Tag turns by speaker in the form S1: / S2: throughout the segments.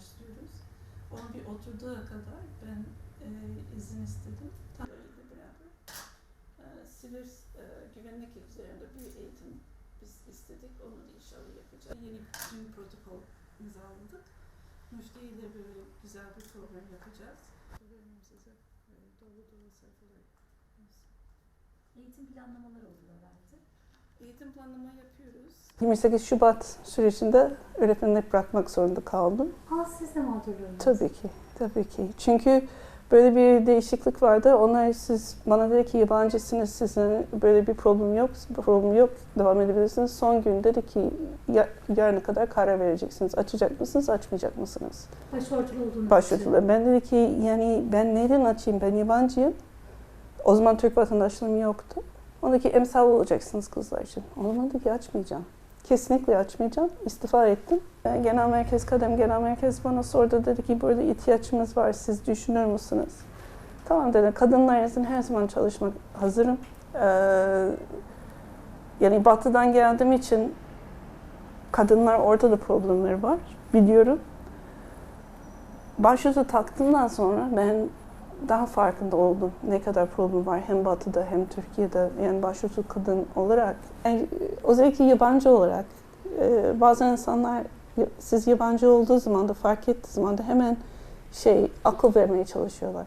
S1: başlıyoruz. Onun bir oturduğu kadar ben e, izin istedim. Tam öyle beraber. E, siber e, güvenlik üzerinde bir eğitim biz istedik. Onu da inşallah yapacağız. Yeni bir protokol imzaladık. Müşteri ile böyle güzel bir program yapacağız. Veririm size dolu dolu sayfalar.
S2: Eğitim planlamaları oluyor herhalde.
S1: Eğitim planlama yapıyoruz.
S3: 28 Şubat sürecinde öğretmenlik bırakmak zorunda kaldım.
S2: Ha siz de mi hatırlıyorsunuz?
S3: Tabii ki, tabii ki. Çünkü böyle bir değişiklik vardı. Onlar siz bana dedi ki yabancısınız, sizin böyle bir problem yok, problem yok, devam edebilirsiniz. Son gün dedi ki ya, yarına kadar karar vereceksiniz. Açacak mısınız, açmayacak mısınız?
S2: Başörtülü olduğunu
S3: Başvurdular. Ben dedi ki yani ben neden açayım, ben yabancıyım. O zaman Türk vatandaşlığım yoktu. Onda ki emsal olacaksınız kızlar için. O zaman dedi ki açmayacağım. Kesinlikle açmayacağım. İstifa ettim. E, Genel merkez, kadem genel merkez bana sordu. Dedi ki burada ihtiyaçımız var. Siz düşünür müsünüz? Tamam dedim. Kadınlar için her zaman çalışmak hazırım. Ee, yani batıdan geldiğim için kadınlar orada da problemleri var. Biliyorum. Başucu taktığımdan sonra ben daha farkında oldum ne kadar problem var hem Batı'da hem Türkiye'de yani başucu kadın olarak yani özellikle yabancı olarak e, bazı insanlar siz yabancı olduğu zaman da fark ettiği zaman da hemen şey akıl vermeye çalışıyorlar.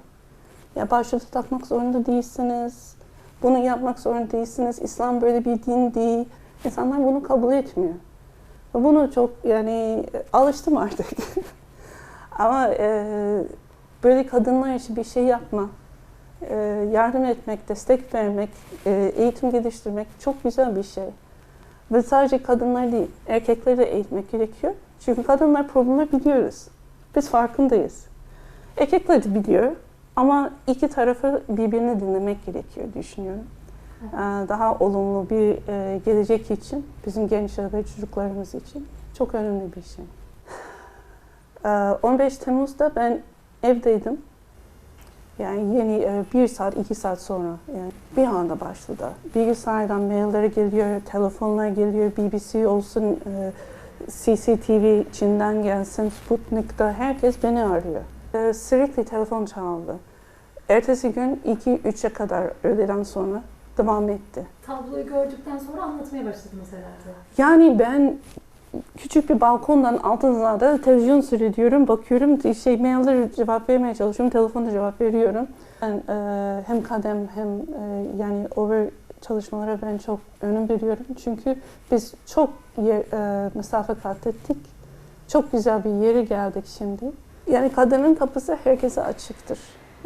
S3: Ya başucu takmak zorunda değilsiniz. Bunu yapmak zorunda değilsiniz. İslam böyle bir din değil. İnsanlar bunu kabul etmiyor. Bunu çok yani e, alıştım artık. Ama e, böyle kadınlar için bir şey yapma, e, yardım etmek, destek vermek, e, eğitim geliştirmek çok güzel bir şey. Ve sadece kadınlar değil, erkekleri de eğitmek gerekiyor. Çünkü kadınlar problemleri biliyoruz. Biz farkındayız. Erkekler de biliyor ama iki tarafı birbirini dinlemek gerekiyor düşünüyorum. E, Daha olumlu bir e, gelecek için, bizim gençler ve çocuklarımız için çok önemli bir şey. E, 15 Temmuz'da ben evdeydim. Yani yeni e, bir saat, iki saat sonra yani bir anda başladı. Bilgisayardan mailler geliyor, telefonlar geliyor, BBC olsun, e, CCTV Çin'den gelsin, Sputnik'te herkes beni arıyor. E, Sürekli telefon çaldı. Ertesi gün 2-3'e kadar öğleden sonra devam etti.
S2: Tabloyu gördükten sonra anlatmaya başladınız herhalde.
S3: Yani ben küçük bir balkondan altınlarda televizyon seyrediyorum, bakıyorum, şey maillere cevap vermeye çalışıyorum, telefonda cevap veriyorum. Ben e, hem kadem hem e, yani over çalışmalara ben çok önem veriyorum. Çünkü biz çok yer, e, mesafe kat ettik. Çok güzel bir yere geldik şimdi. Yani kadının kapısı herkese açıktır.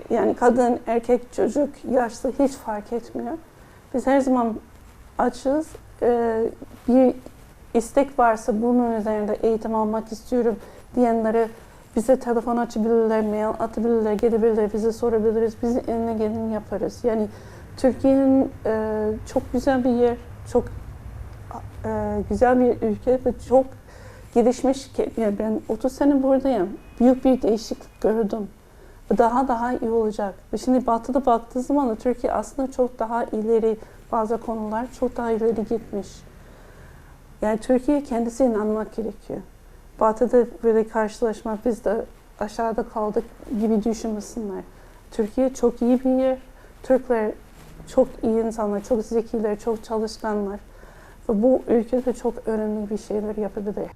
S3: Yani kadın, erkek, çocuk, yaşlı hiç fark etmiyor. Biz her zaman açız. E, bir istek varsa bunun üzerinde eğitim almak istiyorum diyenlere bize telefon açabilirler, mail atabilirler, gelebilirler, bize sorabiliriz. Biz eline geleni yaparız. Yani Türkiye'nin e, çok güzel bir yer, çok e, güzel bir ülke ve çok gelişmiş yani ben 30 sene buradayım. Büyük bir değişiklik gördüm. Daha daha iyi olacak. Ve şimdi batıda baktığı zaman da Türkiye aslında çok daha ileri bazı konular çok daha ileri gitmiş. Yani Türkiye kendisi inanmak gerekiyor. Batı'da böyle karşılaşmak biz de aşağıda kaldık gibi düşünmesinler. Türkiye çok iyi bir yer. Türkler çok iyi insanlar, çok zekiler, çok çalışkanlar. Ve bu ülkede çok önemli bir şeyler yapabilir.